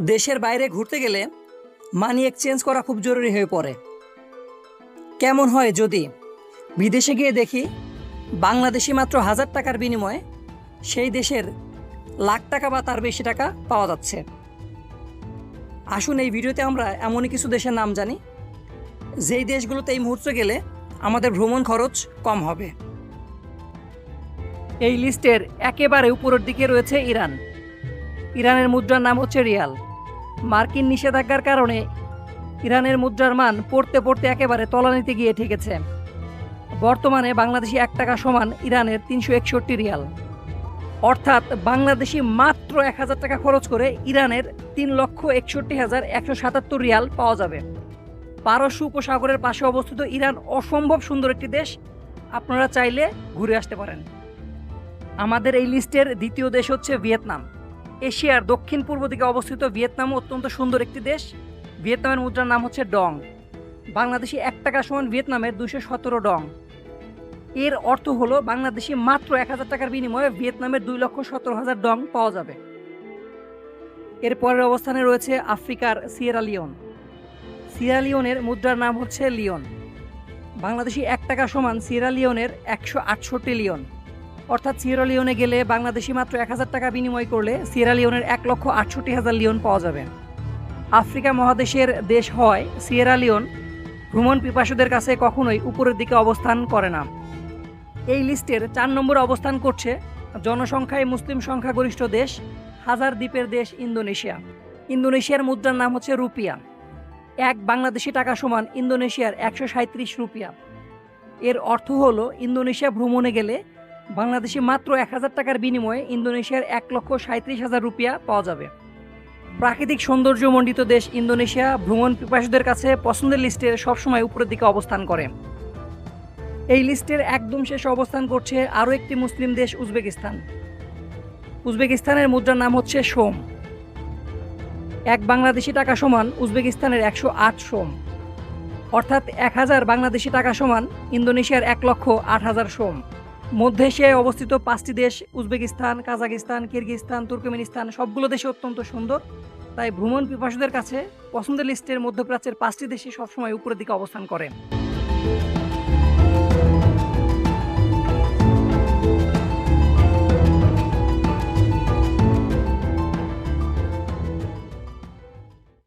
দেশের বাইরে ঘুরতে গেলে মানি এক্সচেঞ্জ করা খুব জরুরি হয়ে পড়ে। কেমন হয় যদি বিদেশে গিয়ে দেখি বাংলাদেশি মাত্র হাজার টাকার বিনিময়ে সেই দেশের লাখ টাকা বা তার বেশি টাকা পাওয়া যাচ্ছে। আসুন এই ভিডিওতে আমরা এমনই কিছু দেশের নাম জানি, যেই দেশগুলোতে এই মুহূর্তে গেলে আমাদের ভ্রমণ খরচ কম হবে। এই লিস্টের একেবারে উপরের দিকে রয়েছে ইরান। ইরানের মুদ্রার নাম হচ্ছে রিয়াল। মার্কিন নিষেধাজ্ঞার কারণে ইরানের মুদ্রার মান পড়তে পড়তে একেবারে তলানিতে গিয়ে ঠেকেছে। বর্তমানে বাংলাদেশি এক টাকা সমান ইরানের তিনশো একষট্টি রিয়াল। অর্থাৎ বাংলাদেশি মাত্র এক হাজার টাকা খরচ করে ইরানের তিন লক্ষ একষট্টি হাজার একশো সাতাত্তর রিয়াল পাওয়া যাবে। পারস্য উপসাগরের পাশে অবস্থিত ইরান অসম্ভব সুন্দর একটি দেশ। আপনারা চাইলে ঘুরে আসতে পারেন। আমাদের এই লিস্টের দ্বিতীয় দেশ হচ্ছে ভিয়েতনাম। এশিয়ার দক্ষিণ পূর্ব দিকে অবস্থিত ভিয়েতনাম অত্যন্ত সুন্দর একটি দেশ। ভিয়েতনামের মুদ্রার নাম হচ্ছে ডং। বাংলাদেশি এক টাকা সমান ভিয়েতনামের দুশো সতেরো ডং। এর অর্থ হলো বাংলাদেশি মাত্র এক হাজার টাকার বিনিময়ে ভিয়েতনামের দুই লক্ষ সতেরো হাজার ডং পাওয়া যাবে। এর পরের অবস্থানে রয়েছে আফ্রিকার সিয়েরা লিওন। সিয়েরা লিওনের মুদ্রার নাম হচ্ছে লিওন। বাংলাদেশি এক টাকা সমান সিয়েরা লিওনের একশো আটষট্টি লিওন। অর্থাৎ সিয়েরা লিওনে গেলে বাংলাদেশি মাত্র এক হাজার টাকা বিনিময় করলে সিয়েরা লিওনের এক লক্ষ আটষট্টি হাজার লিওন পাওয়া যাবে। আফ্রিকা মহাদেশের দেশ হয় সিয়েরা লিওন ভ্রমণ পিপাসুদের কাছে কখনোই উপরের দিকে অবস্থান করে না। এই লিস্টের চার নম্বরে অবস্থান করছে জনসংখ্যায় মুসলিম সংখ্যাগরিষ্ঠ দেশ, হাজার দ্বীপের দেশ ইন্দোনেশিয়া। ইন্দোনেশিয়ার মুদ্রার নাম হচ্ছে রুপিয়া। এক বাংলাদেশি টাকা সমান ইন্দোনেশিয়ার একশো সাঁত্রিশ রুপিয়া। এর অর্থ হলো ইন্দোনেশিয়া ভ্রমণে গেলে বাংলাদেশি মাত্র এক হাজার টাকার বিনিময়ে ইন্দোনেশিয়ার এক লক্ষ সাঁত্রিশ হাজার রুপিয়া পাওয়া যাবে। প্রাকৃতিক সৌন্দর্যমণ্ডিত দেশ ইন্দোনেশিয়া ভ্রমণ পিপাসুদের কাছে পছন্দের লিস্টের সবসময় উপরের দিকে অবস্থান করে। এই লিস্টের একদম শেষে অবস্থান করছে আরও একটি মুসলিম দেশ, উজবেকিস্তান। উজবেকিস্তানের মুদ্রার নাম হচ্ছে সোম। এক বাংলাদেশি টাকা সমান উজবেকিস্তানের একশো আট সোম। অর্থাৎ এক হাজার বাংলাদেশি টাকা সমান ইন্দোনেশিয়ার এক লক্ষ আট হাজার সোম। মধ্য এশিয়ায় অবস্থিত পাঁচটি দেশ, উজবেকিস্তান, কাজাকিস্তান কিরগিস্তান তুর্কমেনিস্তান, সবগুলো দেশে অত্যন্ত সুন্দর। তাই ভ্রমণ পিপাসুদের কাছে পছন্দের লিস্টের মধ্যপ্রাচ্যের পাঁচটি দেশই সবসময় উপরের দিকে অবস্থান করে।